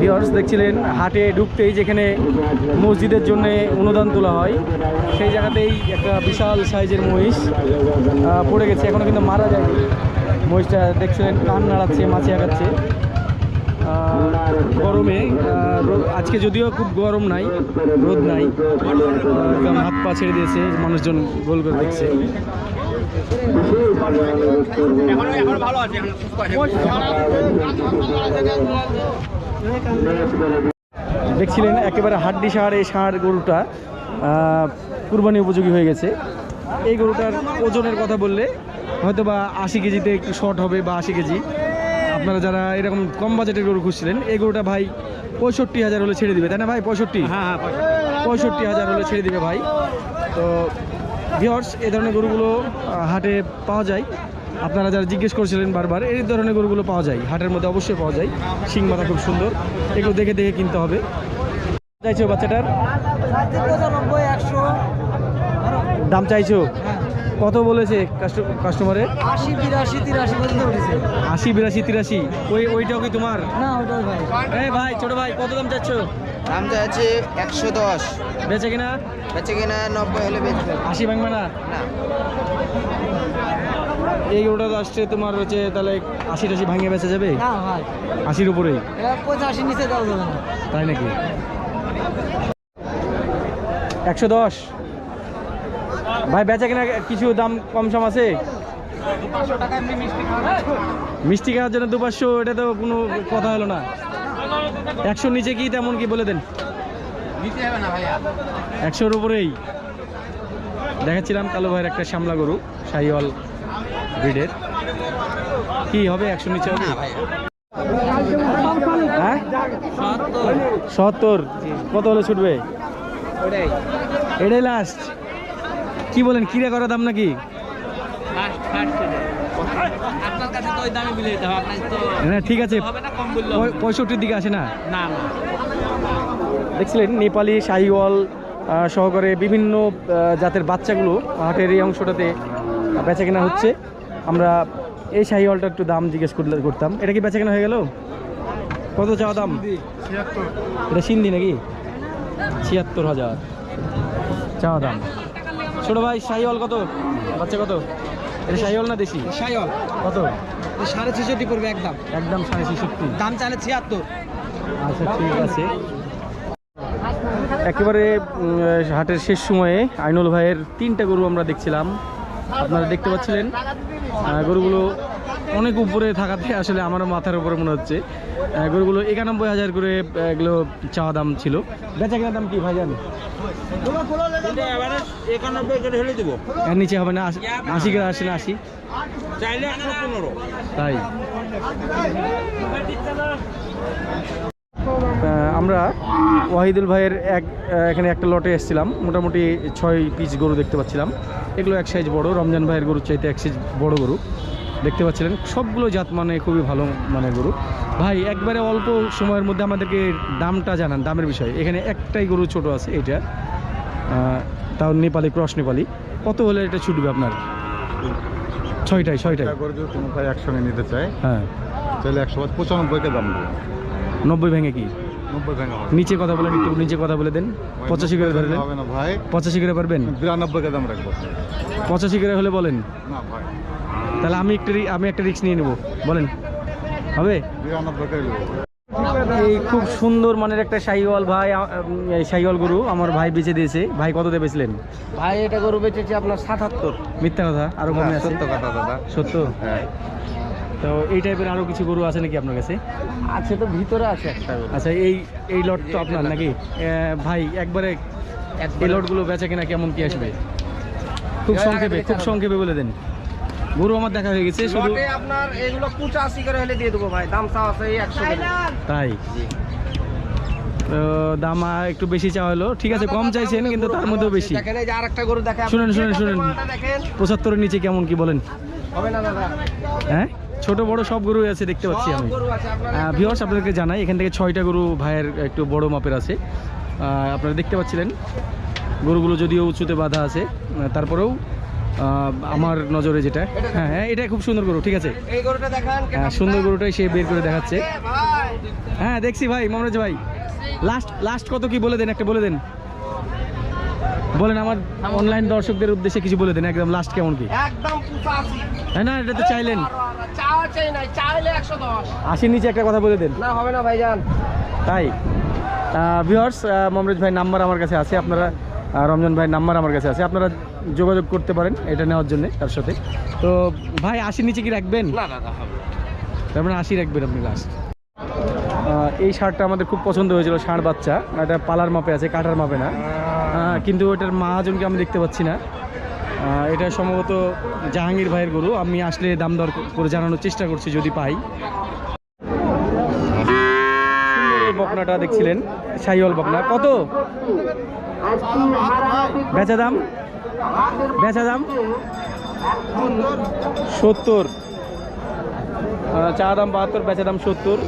Viewers দেখছিলেন, হাটে ঢুকতেই যেখানে মসজিদের জন্য অনুদান তোলা হয়, সেই জায়গাতেই একটা বিশাল সাইজের মহিষ পড়ে গেছে। এখনও কিন্তু মারা যায়নি। মহিষটা দেখছিলেন, কান নাড়াচ্ছে, মাছি আগাচ্ছে। গরমে আজকে যদিও খুব গরম নাই, রোদ নাই একদম হাত পা ছেড়ে দিয়েছে, মানুষজন গোল করে দেখছে। দেখছিলেন একেবারে হাড্ডি সার এই সার গরুটা কুরবানি উপযোগী হয়ে গেছে। এই গরুটার ওজনের কথা বললে হয়তো বা আশি কেজিতে একটু শর্ট হবে বা আশি কেজি। আপনারা যারা এরকম কম বাজেটের গরু খুঁজছিলেন এই গরুটা ভাই পঁয়ষট্টি হাজার হলে ছেড়ে দিবে তাই না ভাই? পঁয়ষট্টি? হ্যাঁ পঁয়ষট্টি হাজার হলে ছেড়ে দিবে ভাই। তো ভিওর্স এই ধরনের গরুগুলো হাটে পাওয়া যায়। আপনারা যারা জিজ্ঞেস করছিলেন বারবার এই ধরনের গরুগুলো পাওয়া যায়। হাটের মধ্যে অবশ্যই পাওয়া যায়। শিং মাথা খুব সুন্দর। এগুলো দেখে দেখে কিনতে হবে। চাইছো বাচ্চাটার? দাম চাইছো? কত বলেছে কাস্টমারে আশি বিরাশি তিরাশি পর্যন্ত উঠেছে আশি বিরাশি তিরাশি। ওই ওইটাও কি তোমার? না ওটাই ভাই। ভাই ছোট ভাই কত দাম চাচ্ছ? দাম আছে একশো দশ। বেচে কিনা? বেচে কিনা নব্বই হলে বেচবে। আশি ভাঙবে না? না। এই গরুটা আসছে তোমার হচ্ছে তাহলে আশি টাশি ভাঙে বেচা যাবে? না ভাই আশির উপরেই? পঁচাশি নিচে দেওয়া যাবে না। তাই নাকি? একশো দশ? ভাই বেচা কিনা কিছু দাম কম সম আছে? মিষ্টি খাওয়ার জন্য দু পাঁচশো এটা তো কোনো কথা হলো না। একশোর নিচে কি তেমন কি বলে দেন? একশোর উপরেই। দেখাচ্ছিলাম কালো ভাইয়ের একটা শ্যামলা গরু শাহিওয়াল ব্রিডের। কি হবে একশো নিচে হবে? হ্যাঁ? সত্তর। কত হলে ছুটবে? এটাই লাস্ট কি বলেন কিরে করা দাম নাকি? কাছে তো ওই দামে বিলে দিতে হবে আপনার তো না ঠিক আছে। হবে না কম বললে পঁয়ষট্টির দিকে আসে না? না না। দেখছিলেন নেপালি শাহিওয়াল সহকারে বিভিন্ন জাতের বাচ্চাগুলো হাটের এই অংশটাতে বেচা কেনা হচ্ছে। আমরা এই শাহিওয়ালটা একটু দাম জিজ্ঞেস করলে করতাম। এটা কি বেচা কেনা হয়ে গেল? কত চাওয়া দাম? এটা সিন্ধি নাকি? ছিয়াত্তর হাজার। চাওয়া দাম। ছোট ভাই শাহিওয়াল কত? বাচ্চা কত? এটা না দেশি? সাইল কত? সাড়ে ছেষট্টি পড়বে একদম। একদম সাড়ে ছেষট্টি। দাম চাইলে ছিয়াত্তর। আচ্ছা ঠিক আছে। একেবারে হাটের শেষ সময়ে আইনুল ভাইয়ের তিনটা গরু আমরা দেখছিলাম। আপনারা দেখতে পাচ্ছিলেন। গরুগুলো অনেক উপরে থাকাতে আসলে আমার মাথার উপরে মনে হচ্ছে। গরুগুলো একানব্বই হাজার করে এগুলো চাওয়া দাম ছিল। বেচা কেনার দাম কি ভাইজান একানব্বই করে হেলে দেবো। এর নিচে হবে না আশি- করে আসে না আশি। চাইলে পনেরো। তাই। আমরা ওয়াহিদুল ভাইয়ের এক এখানে একটা লটে এসেছিলাম। মোটামুটি ছয় পিস গরু দেখতে পাচ্ছিলাম। এগুলো এক সাইজ বড় রমজান ভাইয়ের গরুর চাইতে এক সাইজ বড় গরু। দেখতে পাচ্ছিলেন সবগুলো জাত মানে খুবই ভালো মানে গরু। ভাই একবারে অল্প সময়ের মধ্যে আমাদেরকে দামটা জানান দামের বিষয়। এখানে একটাই গরু ছোট আছে এটা তাও নেপালি ক্রস নেপালি। কত হলে এটা ছুটবে আপনার? ছয়টাই ছয়টাই একটা করে যদি কোনো ভাই একসঙ্গে নিতে চায় হ্যাঁ। তাহলে একশো পঁচানব্বইকে দাম দেবো? নব্বই ভেঙে কি? নিচে কথা বলেন একটু নিচে কথা বলে দেন। পঁচাশি করে ধরে দেন না ভাই। পঁচাশি করে পারবেন? বিরানব্বইকে দাম রাখব। পঁচাশি করে হলে বলেন। না ভাই। তাহলে আমি একটা আমি একটা রিস্ক নিয়ে নেব। বলেন। হবে? বিরানব্বইকে নেব। এই খুব সুন্দর মানের একটা শাহিওয়াল ভাই শাহিওয়াল গরু আমার ভাই বেঁচে দিয়েছে। ভাই কত দিয়ে বেচলেন? ভাই এটা গরু বেচেছি আপনার সাতাত্তর। মিথ্যা কথা? আরও কমে আছে? সত্য কথা দাদা। সত্য? হ্যাঁ। তো এই টাইপের আরও কিছু গরু আছে নাকি আপনার কাছে? আছে তো ভিতরে আছে একটা গরু। আচ্ছা এই এই লট তো আপনার নাকি? ভাই একবারে এই লটগুলো বেচা কিনা কেমন কি আসবে? খুব সংক্ষেপে খুব সংক্ষেপে বলে দেন। গরু আমার দেখা হয়ে গেছে শুধু লটে আপনার এগুলো পঁচাশি করে হলে দিয়ে দেবো ভাই দাম চাও আছে একশো করে। তাই তো দাম একটু বেশি চাওয়া হলো ঠিক আছে কম চাইছেন কিন্তু তার মধ্যেও বেশি। দেখেন এই যে আরেকটা গরু দেখেন শুনেন, শুনেন, শুনেন। দেখেন। পঁচাত্তরের নিচে কেমন কি বলেন? হবে না দাদা? হ্যাঁ? ছোট বড় সব গরু আছে দেখতে পাচ্ছি আমি। গরু আছে ভিওর্স আপনাদেরকে জানাই এখান থেকে ছয়টা গরু ভাইয়ের একটু বড় মাপের আছে। আপনারা দেখতে পাচ্ছিলেন গরুগুলো যদিও উঁচুতে বাঁধা আছে তারপরেও আমার নজরে যেটা। হ্যাঁ হ্যাঁ এটা খুব সুন্দর গরু ঠিক আছে? হ্যাঁ, সুন্দর গরুটাই সে বের করে দেখাচ্ছে। হ্যাঁ দেখছি ভাই মমরাজ ভাই। লাস্ট লাস্ট কত কি বলে দেন একটা বলে দেন। বলেন আমার অনলাইন দর্শকদের উদ্দেশ্যে কিছু বলে দেন একদম লাস্ট কেমন কি? একদম হ্যাঁ না এটা তো চাইলেন। আশির নিচে একটা কথা বলে দেন। না হবে না ভাইজান। তাই? ভিওর্স মমরেজ ভাই নাম্বার আমার কাছে আছে আপনারা রমজান ভাই নাম্বার আমার কাছে আছে। আপনারা যোগাযোগ করতে পারেন এটা নেওয়ার জন্য তার সাথে। তো ভাই আশি নিচে কি রাখবেন? না না না হবে তার মানে আশি রাখবেন আপনি লাস্ট এই শার্টটা আমাদের খুব পছন্দ হয়েছিল ষাঁড় বাচ্চা। এটা পালার মাপে আছে কাটার মাপে না। কিন্তু এটার মাহাজনকে আমি দেখতে পাচ্ছি না। এটা সম্ভবত জাহাঙ্গীর ভাইয়ের গরু। আমি আসলে দাম দর করে জানানোর চেষ্টা করছি যদি পাই। বকনাটা দেখছিলেন সাইওয়াল বকনা। কত? বেচা দাম? বেচা দাম? সত্তর। চা দাম বাহাত্তর, বেচা দাম সত্তর।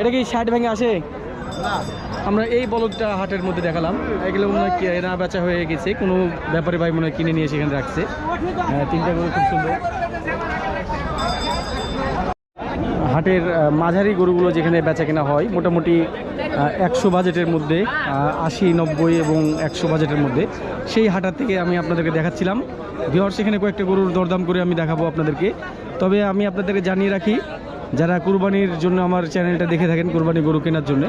এটা কি ষাট ভেঙে আসে? আমরা এই বলদটা হাটের মধ্যে দেখালাম। এগুলো মনে হয় কেনা বেচা হয়ে গেছে। কোনো ব্যাপারী ভাই মনে হয় কিনে নিয়ে সেখানে রাখছে। তিনটা খুব সুন্দর। হাটের মাঝারি গরুগুলো যেখানে বেচা কেনা হয়, মোটামুটি একশো বাজেটের মধ্যে আশি, নব্বই এবং একশো বাজেটের মধ্যে। সেই হাটার থেকে আমি আপনাদেরকে দেখাচ্ছিলাম। বিহার সেখানে কয়েকটা গরুর দরদাম করে আমি দেখাবো আপনাদেরকে। তবে আমি আপনাদেরকে জানিয়ে রাখি, যারা কুরবানির জন্য আমার চ্যানেলটা দেখে থাকেন, কুরবানি গরু কেনার জন্য,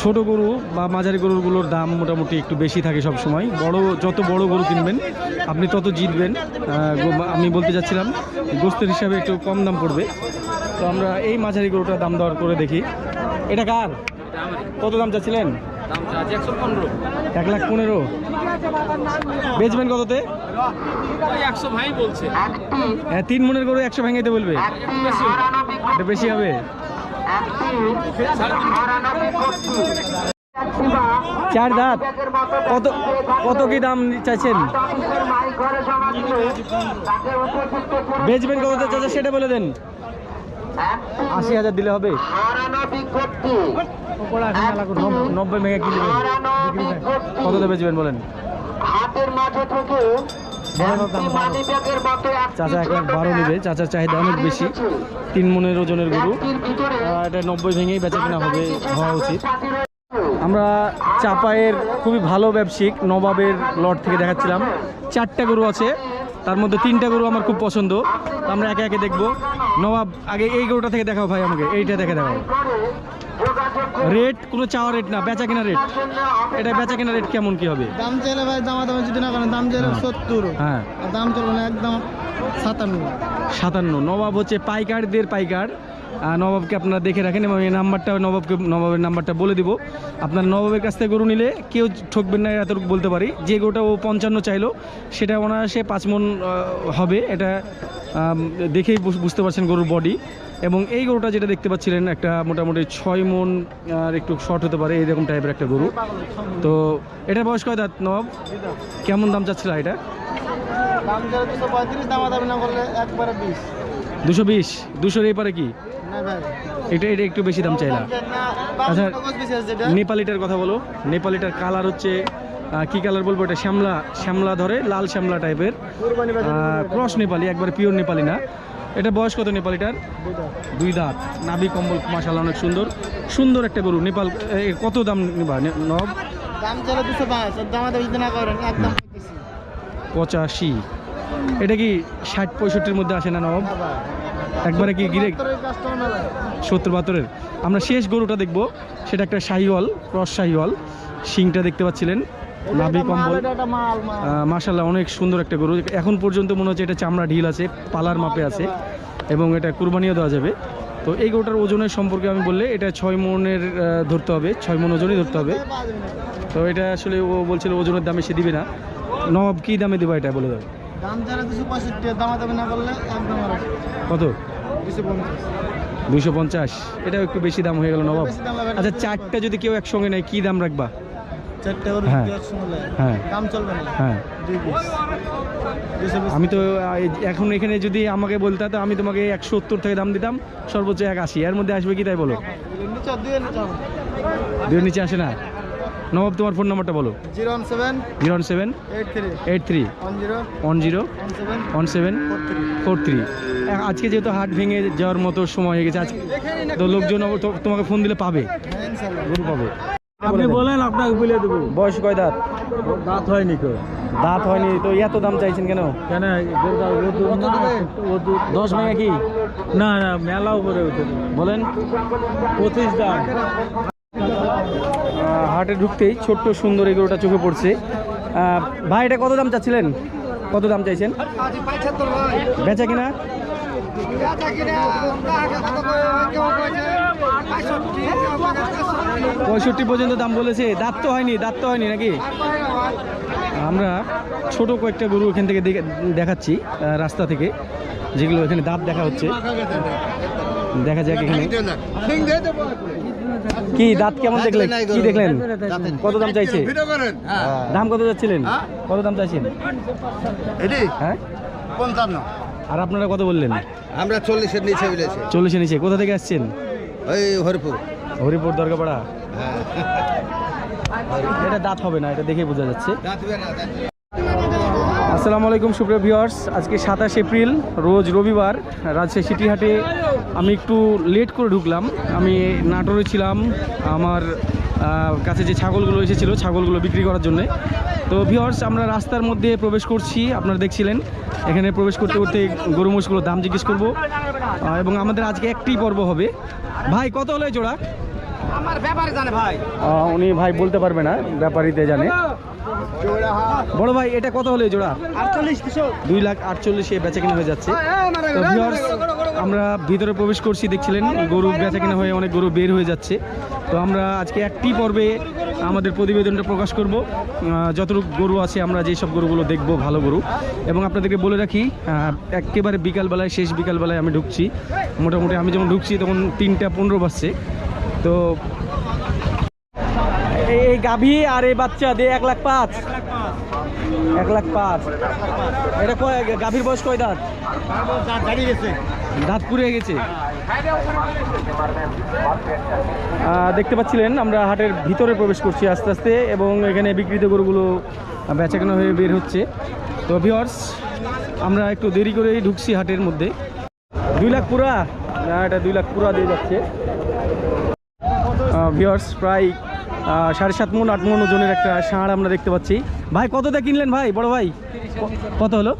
ছোট গরু বা মাঝারি গরুগুলোর দাম মোটামুটি একটু বেশি থাকে সব সময় বড়, যত বড় গরু কিনবেন, আপনি তত জিতবেন। আমি বলতে চাচ্ছিলাম গোস্তের হিসাবে একটু কম দাম পড়বে। তো আমরা এই মাঝারি গরুটার দাম দর করে দেখি। এটা কার? কত দাম চাচ্ছিলেন? এক লাখ পনেরো। বেচবেন কততে? হ্যাঁ তিন মনের গরু একশো ভেঙাইতে বলবে। এটা বেশি হবে। চার দাঁত। কত কত কি দাম চাইছেন? বেচবেন কততে চাচা, সেটা বলে দেন। আশি হাজার দিলে হবে। নব্বই মেগা কিলো কততে বেচবেন বলেন? চাচা এক লাখ বারো নেবে চাচার চাহিদা অনেক বেশি। তিন মনের ওজনের গরু। এটা নব্বই ভেঙেই বেচা কেনা হবে হওয়া উচিত। আমরা চাপায়ের খুবই ভালো ব্যবসায়িক নবাবের লট থেকে দেখাচ্ছিলাম। চারটা গরু আছে। তার মধ্যে তিনটা গরু আমার খুব পছন্দ। আমরা একে একে দেখব। নবাব আগে এই গরুটা থেকে দেখাও ভাই আমাকে। এইটা দেখে দেখাও। রেট কোনো চাওয়া রেট না বেচা কেনা রেট। এটা বেচা কেনা রেট কেমন কি হবে? দাম চাইলে ভাই দামা দামে যদি না করেন দাম চাইলে। সত্তর। হ্যাঁ। দাম চলবে না একদম সাতান্ন। সাতান্ন। নবাব হচ্ছে পাইকারদের পাইকার। নবাবকে আপনারা দেখে রাখেন এবং এই নাম্বারটা নবাবকে নবাবের নাম্বারটা বলে দিব। আপনার নবাবের কাছ থেকে গরু নিলে কেউ ঠকবেন না এতটুকু বলতে পারি। যে গরুটা ও পঞ্চান্ন চাইলো সেটা অনায়াসে পাঁচ মন হবে। এটা দেখেই বুঝ- বুঝতে পারছেন গরুর বডি এবং এই গরুটা যেটা দেখতে পাচ্ছিলেন একটা মোটামুটি ছয় মন আর একটু শর্ট হতে পারে এইরকম টাইপের একটা গরু। তো এটা বয়স কয় দাঁত নবাব? কেমন দাম চাচ্ছিল এটা? দুশো বিশ। দুশোর এই পারে কি? এটা এটা একটু বেশি দাম চাইলাম আচ্ছা। নেপালিটার কথা বলো। নেপালিটার কালার হচ্ছে কি কালার বলব? এটা শ্যামলা শ্যামলা ধরে লাল শ্যামলা টাইপের ক্রস নেপালি একবার পিওর নেপালি না। এটা বয়স কত নেপালিটার দুই দাঁত। নাভি কম্বল মাসাল অনেক সুন্দর। সুন্দর একটা গরু। নেপাল কত দাম নিবা? নব? চাইলে পঁচাশি। এটা কি ষাট পঁয়ষট্টির মধ্যে আসে না নব? একবারে কি গিরে সত্তর বাহাত্তরের। আমরা শেষ গরুটা দেখব। সেটা একটা শাহিওয়াল ক্রস শাহিওয়াল। শিংটা দেখতে পাচ্ছিলেন। নাভি কম্বল। মাশাল্লাহ অনেক সুন্দর একটা গরু। এখন পর্যন্ত মনে হচ্ছে এটা চামড়া ঢিল আছে পালার মাপে আছে এবং এটা কুরবানিও দেওয়া যাবে। তো এই গরুটার ওজনের সম্পর্কে আমি বললে এটা ছয় মনের ধরতে হবে। ছয় মন ওজনই ধরতে হবে। তো এটা আসলে ও বলছিল ওজনের দামে সে দিবে না। নবাব কী দামে দেবো এটা বলে দাও। দাম দুশো পঁয়ষট্টি আর না করলে একদম কত? দুশো পঞ্চাশ। দুশো পঞ্চাশ? এটাও একটু বেশি দাম হয়ে গেল নবাব। আচ্ছা চারটা যদি কেউ একসঙ্গে নেয় কী দাম রাখবা? হ্যাঁ। হ্যাঁ। হ্যাঁ। আমি তো এখন এখানে যদি আমাকে বলতে তো আমি তোমাকে একশো সত্তর থেকে দাম দিতাম সর্বোচ্চ এক আশি। এর মধ্যে আসবে কি তাই বলো? দুইয়ের নিচে আসে না? নবাব তোমার ফোন নাম্বারটা বলো। Zero one seven zero one seven eight three eight three one zero one zero one seven four three. আজকে যেহেতু হাট ভেঙে যাওয়ার মতো সময় হয়ে গেছে আজকে তো লোকজন তো- তোমাকে ফোন দিলে পাবে? গরু পাবে। আপনি বলেন আপনাকে বলে দেবো। বয়স কয় দাঁত? দাঁত হয়নি তো। দাঁত হয়নি তো এত দাম চাইছেন কেন? কেন? দশ ভেঙে কি? না না মেলা উপরে বলেন। পঁচিশ দাম। হাটে ঢুকতেই ছোট্ট সুন্দর এই গরুটা চোখে পড়ছে। ভাই, এটা কত দাম চাচ্ছিলেন? কত দাম চাইছেন? বেচা কিনা? পঁয়ষট্টি পর্যন্ত দাম বলেছে। দাঁত তো হয়নি, দাঁত তো হয়নি নাকি? আমরা ছোট কয়েকটা গরু এখান থেকে দেখে- দেখাচ্ছি রাস্তা থেকে, যেগুলো এখানে দাঁত দেখা হচ্ছে। দেখা যাক এখানে। কি। দাঁত কেমন দেখলেন? কি দেখলেন? কত দাম চাইছে? দাম কত যাচ্ছিলেন? কত দাম চাইছেন? হ্যাঁ? পঞ্চান্ন। আর আপনারা কত বললেন? আমরা চল্লিশের নিচে বিলেছি। চল্লিশে নিচে। কোথা থেকে আসছেন? ওই হরিপুর। হরিপুর দরগাপাড়া? এটা দাঁত হবে না এটা দেখে বোঝা যাচ্ছে। আসসালামু আলাইকুম, সুপ্রিয় ভিউয়ার্স আজকে সাতাশ এপ্রিল, রোজ রবিবার, রাজশাহী সিটি হাটে আমি একটু লেট করে ঢুকলাম। আমি নাটোরে ছিলাম, আমার কাছে যে ছাগলগুলো এসেছিল, ছাগলগুলো বিক্রি করার জন্য। তো ভিউয়ার্স আমরা রাস্তার মধ্যে প্রবেশ করছি, আপনারা দেখছিলেন। এখানে প্রবেশ করতে করতে গরু মোষগুলোর দাম জিজ্ঞেস করব। এবং আমাদের আজকে একটি পর্ব হবে। ভাই, কত হলো জোড়া? উনি ভাই বলতে পারবে না ব্যাপারীতে জানে। বড় ভাই এটা কত হলো জোড়া? দুই লাখ আটচল্লিশে বেচা কিনা হয়ে যাচ্ছে। আমরা ভিতরে প্রবেশ করছি দেখছিলেন গরু বেচা কিনা হয়ে অনেক গরু বের হয়ে যাচ্ছে। তো আমরা আজকে একটি পর্বে আমাদের প্রতিবেদনটা প্রকাশ করব। যতটুকু গরু আছে আমরা যেই সব গরুগুলো দেখব ভালো গরু। এবং আপনাদেরকে বলে রাখি একেবারে বিকালবেলায় শেষ বিকালবেলায় আমি ঢুকছি। মোটামুটি আমি যখন ঢুকছি তখন তিনটা পনেরো বাজছে। তো এই- গাভী আর এই বাচ্চা দিয়ে এক লাখ পাঁচ। এক লাখ পাঁচ। এটা কয় গাভীর বয়স কয় দাঁত? দাঁত পুড়ে গেছে। দেখতে পাচ্ছিলেন, আমরা হাটের ভিতরে প্রবেশ করছি আস্তে আস্তে এবং এখানে বিক্রিত গরুগুলো বেচাকেনা হয়ে বের হচ্ছে। তো ভিওর্স আমরা একটু দেরি করেই ঢুকছি হাটের মধ্যে। দুই লাখ পুরা? না, এটা দুই লাখ পুরা দিয়ে যাচ্ছে। ভিওর্স প্রায় সাড়ে সাত মন আট মন ওজনের একটা ষাঁড় আমরা দেখতে পাচ্ছি। ভাই কতটা কিনলেন ভাই বড় ভাই? কত হলো?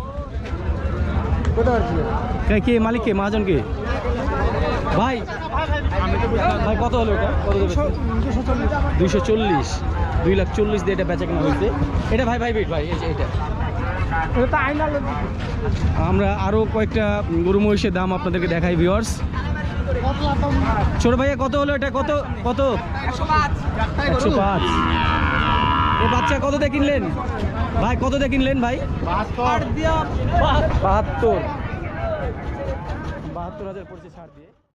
কে- কে মালিক কে মহাজন কে? ভাই ভাই কত হলো এটা? কত দুইশো চল্লিশ। দুই লাখ চল্লিশ দিয়ে এটা বেচা কেনা হয়েছে। এটা ভাই ভাই বেট ভাই এটা। আমরা আরও কয়েকটা গরু মহিষের দাম আপনাদেরকে দেখাই ভিওর্স ছোট ভাইয়া কত হলো এটা? কত কত? একশো পাঁচ। এ বাচ্চা কত দিয়ে কিনলেন? ভাই কত দিয়ে কিনলেন ভাই? বাহাত্তর। বাহাত্তর। হাজার পড়ছে ছাড় দিয়ে।